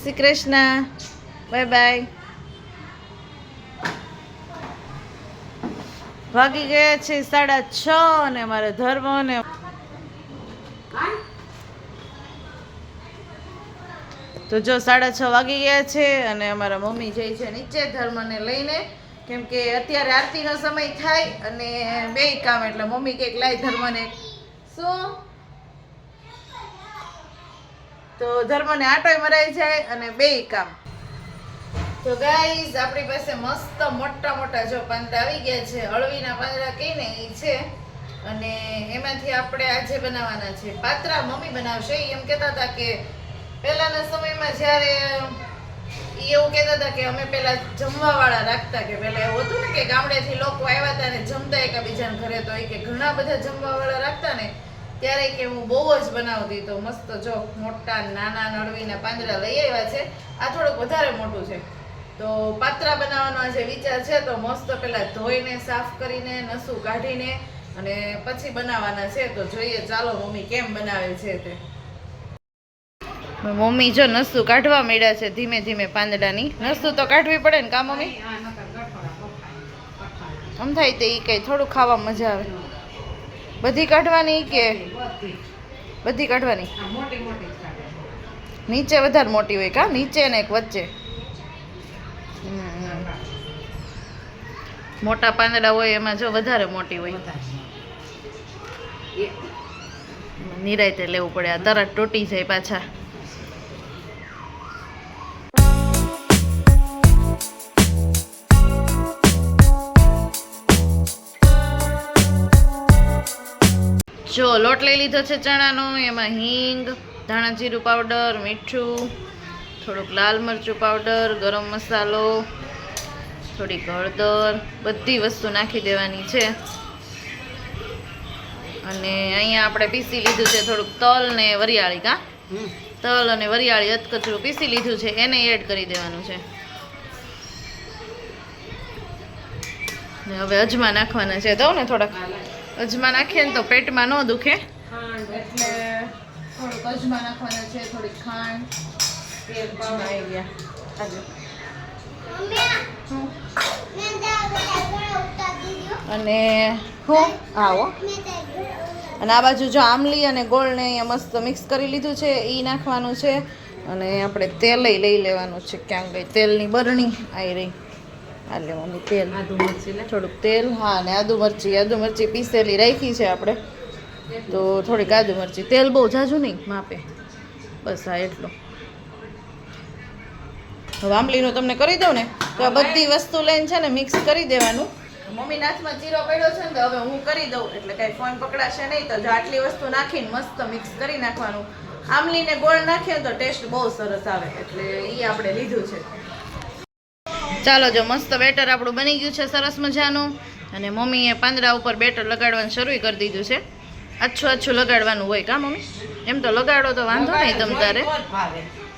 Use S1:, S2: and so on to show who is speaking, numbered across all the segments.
S1: Shri Krishna. Bye bye વાગી ગયા છે સાડા છ અને મારા ધર્મ ને તો જો સાડા છ વાગી ગયા છે અને અમારા મમ્મી જઈ છે નીચે ધર્મને લઈને, કેમ કે અત્યારે આરતીનો સમય થાય અને બે કામ, એટલે મમ્મી કંઈક લાય ધર્મને. શું? તો ધર્મને આટોય મરાઈ જાય અને બે કામ. તો ગાઈઝ આપણી પાસે મસ્ત મોટા મોટા જો પાંદડા આવી ગયા છે. હળવીના પાંદડા કહીને એ છે. અને એમાંથી આપણે આજે બનાવવાના છે. પાત્રા મમ્મી બનાવશે. એમ કહેતા હતા કે પહેલાના સમયમાં જ્યારે એ એવું કહેતા હતા કે અમે પહેલા જમવા વાળા રાખતા કે પહેલાં એવું હતું ને કે ગામડેથી લોકો આવ્યા હતા ને જમતા એકબીજાના ઘરે, તો એ કે ઘણા બધા જમવા વાળા રાખતા ને ત્યારે કે હું બહુ જ બનાવતી તો મસ્ત જો મોટા નાના નળવીના પાંદડા લઈ આવ્યા છે. આ થોડુંક વધારે મોટું છે. તો પાત્રા બનાવવાનો જે વિચાર છે તો મસ્ત પેલા ધોઈને સાફ કરીને નસું કાઢીને અને પછી બનાવવાના છે. તો જોઈએ ચાલો મમ્મી કેમ બનાવે છે તે. મમ્મી જો નસું કાઢવા માંડ્યા છે ધીમે ધીમે પાંદડાની. નસું તો કાઢવી પડે ને કા મમ્મી? આમ થાય તે ઈ કંઈ થોડું ખાવા મજા આવે. બધી કાઢવાની કે? બધી કાઢવાની? નીચે વધારે મોટી હોય કા? નીચે ને એક વચ્ચે. મોટા પાંદડા હોય એમાં જો વધારે મોટી હોય. નિરાયતે લેવું પડે. આ તરત તૂટી જાય પાછા. જો લોટ લઈ લીધો છે ચણાનો એમાં હિંગ ધાણા જીરું પાવડર મીઠું થોડુંક લાલ મરચું પાવડર ગરમ મસાલો થોડીક હળદર બધી વસ્તુ નાખી દેવાની છે. અને અહીંયા આપણે પીસી લીધું છે થોડુંક તલ ને વરિયાળી કા? તલ અને વરિયાળી અતકચરું પીસી લીધું છે એને એડ કરી દેવાનું છે. હવે અજમા નાખવાના છે. દઉં ને થોડાક? અજમા નાખીએ ને તો પેટમાં ન દુખે. એટલે થોડુંક અજમા નાખવાના છે થોડીક ખાંડ. તેલ પાવડર આવી ગયા. આજે અને હું? આવો. અને આ બાજુ જો આમલી અને ગોળને અહીંયા મસ્ત મિક્સ કરી લીધું છે એ નાખવાનું છે. અને આપણે તેલ લઈ લેવાનું છે ક્યાંક ગઈ. તેલની બરણી આવી રહી. આ લે મમ્મી તેલ થોડુંક તેલ હા અને આદુ મરચી. આદુ મરચી પીસેલી રાખી છે આપણે. તો થોડીક આદુ મરચી. તેલ બહુ જાજુ નહીં માપે. બસ હા એટલું. હવે આંબલીનું તમને કરી દઉં ને તો આ બધી વસ્તુ લઈને છે ને મિક્સ કરી દેવાનું. મમ્મી હાથમાં જીરો પડ્યો છે ને તો હવે હું કરી દઉં. એટલે કાંઈ ફોન પકડાશે નહીં તો જો આટલી વસ્તુ નાખીને મસ્ત મિક્સ કરી નાખવાનું. આમલીને ગોળ નાખીએ તો ટેસ્ટ બહુ સરસ આવે. એટલે એ આપણે લીધું છે. ચાલો જો મસ્ત બેટર આપણું બની ગયું છે સરસ મજાનું. અને મમ્મીએ પાંદડા ઉપર બેટર લગાડવાનું શરૂ કરી દીધું છે. આછું આછું લગાડવાનું હોય કા મમ્મી? એમ તો લગાડો તો વાંધો નહીં તમ તારે.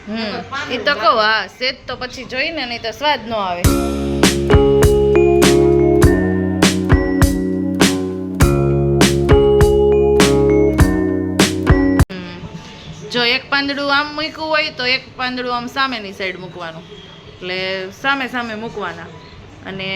S1: હમ એ તો કહો, હા, સેજ તો પછી જોઈને નહીં તો સ્વાદ ન આવે. જો એક પાંદડું આમ મૂક્યું હોય તો એક પાંદડું આમ સામેની સાઈડ મૂકવાનું. એટલે સામે સામે મૂકવાના. અને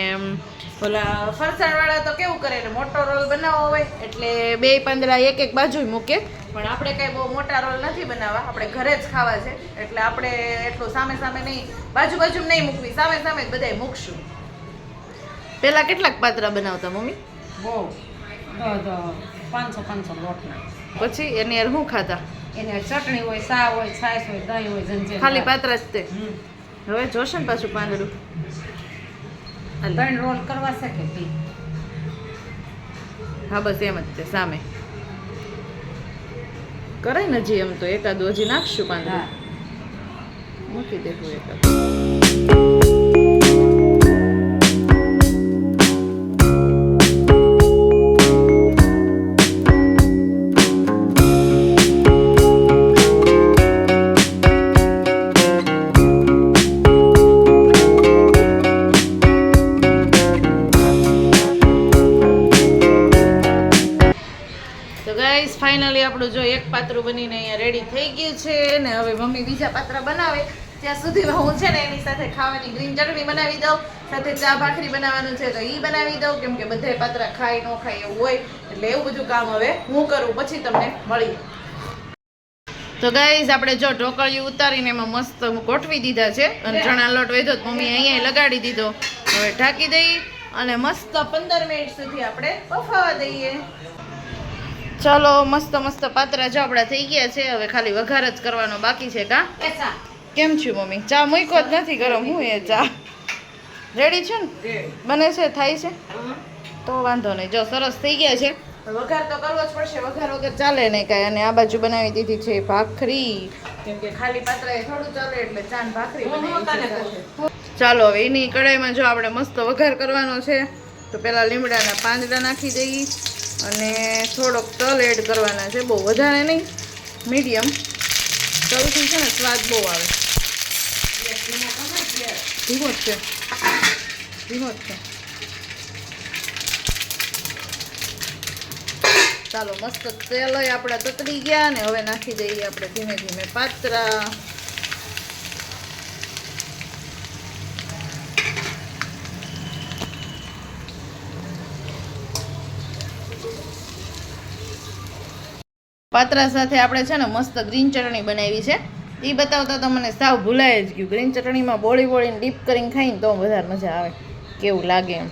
S1: ઓલા ફરસાણવાળા તો કેવું કરે એટલે મોટો રોલ બનાવવો હોય એટલે બે પાંદડા એક એક બાજુ મૂકે. પણ આપણે કાંઈ બહુ મોટા રોલ નથી બનાવવા આપણે ઘરે જ ખાવા છે. એટલે આપણે એટલું સામે સામે નહીં બાજુ બાજુ નહીં મૂકવી સામે સામે જ બધાય મૂકશું. પેલા કેટલાક પાત્રા બનાવતા મમ્મી?
S2: બહુ. પાંચસો પાંચસો લોટના.
S1: પછી એની શું ખાતા
S2: એની ચટણી હોય સા હોય છાશ હોય દહીં હોય
S1: ખાલી પાત્રા જ તે? હવે જોશે ને પાછું પાંદડું.
S2: ત્રણ રોલ કરવા શકે
S1: હા બસ એમ જ છે સામે. કરાય ને હજી એમ તો એકાદ હજી નાખશું
S2: હા.
S1: પાંદડું મૂકી દેવું એકાદું. ગાઈસ, ફાઇનલી આપણું જો એક પાત્રું બનીને અહીંયા રેડી થઈ ગયું છે ને હવે મમ્મી બીજા પાત્ર બનાવે. ત્યાં સુધીમાં હું છે ને એની સાથે ખાવાની ગ્રીન ચટણી બનાવી દઉં, સાથે ચા ભાખરી બનાવવાનું છે તો એ બનાવી દઉં, કેમ કે બધા પાત્રા ખાય, ન ખાય એવું હોય, એટલે એવું બધું કામ હવે હું કરું, પછી તમને મળીએ. તો ગાઈઝ આપણે જો ઢોકળિયું ઉતારીને એમાં મસ્ત ગોઠવી દીધા છે અને ચણા લોટ વધ્યો મમ્મી અહીંયા લગાડી દીધો. હવે ઢાંકી દઈ અને મસ્ત પંદર મિનિટ સુધી આપણે બફાવા દઈએ. ચાલો મસ્ત મસ્ત પાત્રા જો આપણા થઈ ગયા છે. હવે ખાલી વઘાર જ કરવાનો બાકી છે કા? કેમ છું મમ્મી? ચા મૂક્યો જ નથી ગરમ. હું એ ચા? રેડી છે ને? બને છે થાય છે? તો વાંધો નહીં. જો સરસ થઈ ગયા છે. વઘાર તો કરવો જ પડશે. વઘાર વગર ચાલે નહીં કાંઈ. અને આ બાજુ બનાવી દીધી છે ભાખરી. કેમ કે ખાલી પાત્રાએ થોડું ચાલે એટલે ચાન ભાખરી. ચાલો હવે એની કઢાઈમાં જો આપણે મસ્ત વઘાર કરવાનો છે તો પહેલાં લીમડાના પાંદડા નાખી દઈ અને થોડોક તલ એડ કરવાના છે, બહુ વધારે નહીં મીડિયમ તલથી છે ને સ્વાદ બહુ આવે. ધીમો જ છે. ધીમો જ છે. ચાલો, મસ્ત તેલ આપણે તતડી ગયા ને, હવે નાખી દઈએ આપણે ધીમે ધીમે પાત્રા. પાત્રા સાથે આપણે છે ને મસ્ત ગ્રીન ચટણી બનાવી છે. એ બતાવતા તો મને સાવ ભૂલાય જ ગયું. ગ્રીન ચટણીમાં બોળી બોળીને ડીપ કરીને ખાઈને તો વધારે મજા આવે. કેવું લાગે એમ.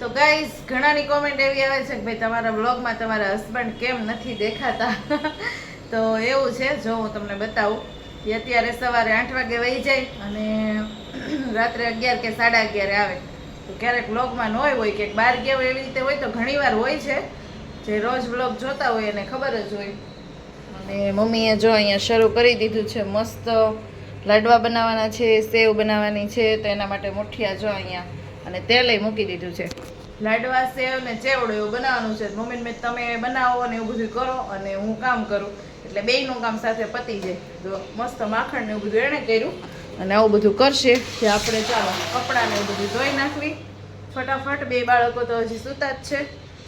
S1: તો ગાઈઝ ઘણાની કોમેન્ટ એવી આવે છે કે ભાઈ તમારા બ્લોગમાં તમારા હસબન્ડ કેમ નથી દેખાતા? તો એવું છે, જો હું તમને બતાવું. કે અત્યારે સવારે આઠ વાગે વહી જાય અને રાત્રે અગિયાર કે સાડા અગિયારે આવે. તો ક્યારેક વ્લોગમાં ન હોય હોય કે બહાર ગયા હોય એવી રીતે હોય તો ઘણીવાર હોય છે. જે રોજ વ્લોગ જોતા હોય એને ખબર જ હોય. અને મમ્મીએ જો અહીંયા શરૂ કરી દીધું છે મસ્ત. લાડવા બનાવવાના છે સેવ બનાવવાની છે તો એના માટે મુઠિયા જો અહીંયા. અને તેલય મૂકી દીધું છે. લાડવા સેવ ને ચેવડો એવું બનાવવાનું છે. મમ્મીને મેં તમે બનાવો ને એવું બધું કરો અને હું કામ કરું. એટલે બેયનું કામ સાથે પતી જાય. તો મસ્ત માખણ ને એવું બધું એણે કર્યું. અને આવું બધું કરશે કે આપણે ચાલો કપડાને એવું બધું ધોઈ નાખવી. ફટાફટ બે બાળકો તો હજી સૂતા જ છે.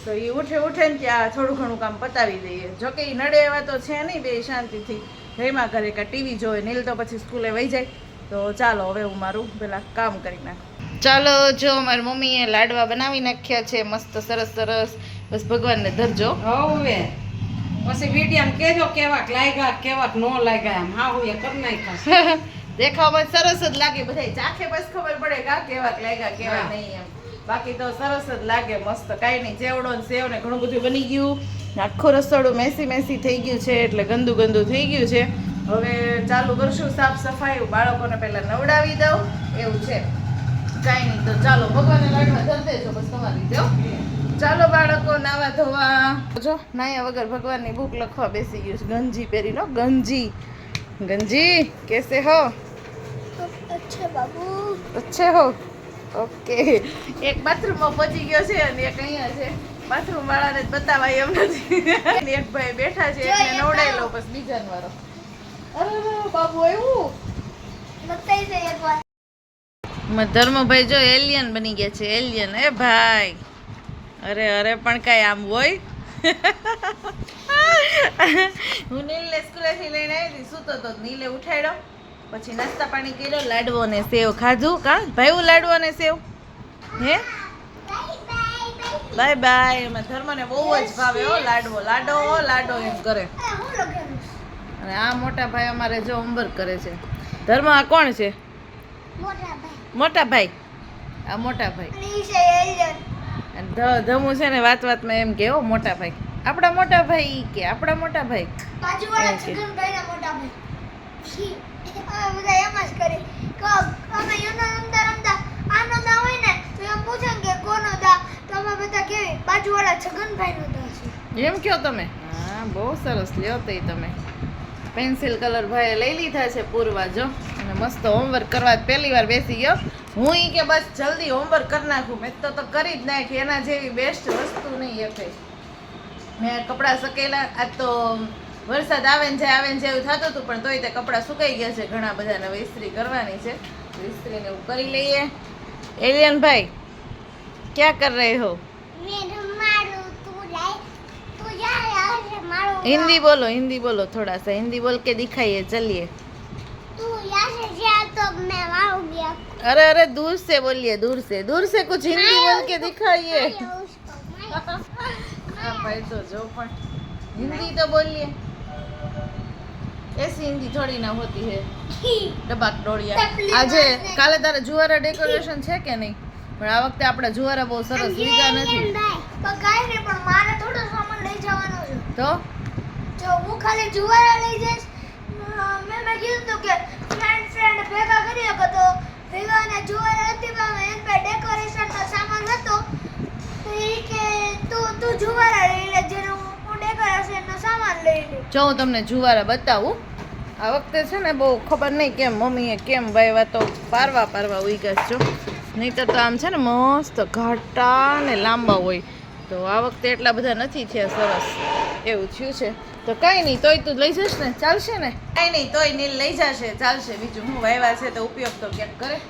S1: તો એ ઉઠે ઉઠે ને ત્યાં થોડું ઘણું કામ પતાવી દઈએ. જોકે એ નડે એવા તો છે નહીં બે શાંતિથી. રેમાં કરે કે ટીવી જોવે નીલ તો પછી સ્કૂલે વહી જાય. તો ચાલો હવે હું મારું પેલા કામ કરી નાખું. ચાલો જો મારી મમ્મીએ લાડવા બનાવી નાખ્યા છે મસ્ત સરસ સરસ. બસ ભગવાનને ધરજો.
S2: હવે. પછી મીડિયમ કેજો કેવાક લાગ્યા કેવાક નો લાગ્યા એમ. હા હું એ કરી નાખ્યા
S1: દેખાવમાં સરસ જ લાગે બધા ચાખે બસ ખબર પડે કા કેવા લાગ્યા કેવા નહીં એમ. બાકી તો સરસ જ લાગે મસ્ત. કાંઈ નહીં ચેવડો ને સેવ ને ઘણું બધું બની ગયું. આખું રસોડું મેસી મેસી થઈ ગયું છે એટલે ગંદુ ગંદુ થઈ ગયું છે. હવે ચાલુ કરશું સાફ સફાઈ બાળકોને પહેલાં નવડાવી દઉં એવું છે. કાંઈ નહીં તો ચાલો ભગવાનને લાડવા ધર દેજો બસ તમારી દો ચાલો બાળકો નાવા ધોવા. જો નાયા વગર ભગવાનની બુક લખવા બેસી ગયું છે. ગંજી પહેરી લો ગંજી. ગંજી કેસે હો
S3: अच्छा बाबू
S1: અચ્છે હો ઓકે એક બાથરૂમમાં પહોંચી ગયો છે અને એક અહીંયા છે બાથરૂમ વાળાને જ બતાવાય એમ નથી અને એક ભાઈ બેઠા છે
S3: જો
S1: એટલે
S3: એ
S1: નવડાઈ
S3: તો-
S1: લો બસ બીજાનો વારો અરે અરે, બાબુ આવ્યું
S3: लगता ही से एक बार
S1: માં ધર્મભાઈ જો એલિયન બની ગયા છે એલિયન એ ભાઈ અરે અરે પણ કાંઈ આમ હોય હું નીલને સ્કૂલેથી લઈને આવી હતી સૂતો તો નીલે ઉઠાડ્યો. પછી નાસ્તા પાણી કર્યો લાડવો ને સેવ ખાધું. કા? ભાઈ લાડવો ને સેવ? હે? Bye bye. એમાં ધર્મને બહુ જ ભાવે હો લાડવો. લાડો લાડો એમ કરે. અને આ મોટા ભાઈ અમારે જો હોમવર્ક કરે છે. ધર્મ આ કોણ છે?
S3: મોટા ભાઈ.
S1: આ મોટા ભાઈ. ધમુ છે ને વાત વાતમાં એમ કે હો મોટા ભાઈ. આપણા મોટા ભાઈ કે આપણા મોટા ભાઈ.
S3: ભાઈ. એમ કેવી
S1: કયો તમે? હા બહુ સરસ લ્યો તે તમે. પેન્સિલ કલર ભાઈએ લઈ લીધા છે પૂરવા જો. અને મસ્ત હોમવર્ક કરવા પહેલી વાર બેસી ગયો. હું એ કે બસ જલ્દી હોમવર્ક કરી નાખું. મેં તો તો કરી જ નાખી. એના જેવી બેસ્ટ વસ્તુ નહીં એ એફે મેં કપડાં સકેલા આ તો વરસાદ આવે ને જાય આવે ને જેવું થતું હતું પણ તોય તે કપડાં સુકાઈ ગયા છે. ઘણા બધાને વિસ્ત્રી કરવાની છે. વિસ્ત્રીને એવું કરી લઈએ. એલિયન ભાઈ ક્યાં કર રહે હો? હિન્દી બોલો હિન્દી
S3: બોલો થોડા સા હિન્દી બોલ કે દેખાઈએ ચલીએ.
S1: अरे अरे दूर से बोलिए दूर से दूर से कुछ हिंदी बोल के दिखाइए
S3: उसको मैं
S1: हाँ भाई तो जो पण हिंदी तो बोलिए ऐसी हिंदी थोड़ी ना होती है ડબાક ડોળિયા
S3: તકલીફ
S1: આજે
S3: નથી.
S1: કાલે તારે જુવારા ડેકોરેશન છે કે નહીં પણ આ વખતે આપણે જુવારા બહુ સરસ લીધા નથી
S3: પણ કાંઈ નહીં પણ મારે થોડો સામાન લઈ જવાનો છે
S1: તો
S3: જો હું ખાલી જુવારા લઈ જઈશ અ, મેં મેં કીધું હતું કે ફ્રેન્ડ ફ્રેન્ડ ભેગા કરી શકો તો અને જુવારા પણ એમ પાસે ડેકોરેશનનો સામાન હતો. કે, તું તું જુવારા લઈ લે, જેનું હું ડેકોરેશનનો સામાન લઈ લઉં.
S1: જો હું તમને જુવારા બતાવું, આ વખતે છે ને બહુ ખબર નહીં કેમ મમ્મીએ કેમ વાવ્યા તો પારવા પારવા ઉઈગા છો નહીંતર તો આમ છે ને મસ્ત ઘાટા ને લાંબા હોય. તો આ વખતે એટલા બધા નથી થયા સરસ. એવું થયું છે. તો કાંઈ નહીં, તોય તું લઈ જશ ને? ચાલશે ને? કાંઈ નહીં, તોય નીલ લઈ જશે, ચાલશે. બીજું હું વાવ્યા છે તો ઉપયોગ તો ક્યાંક કરે.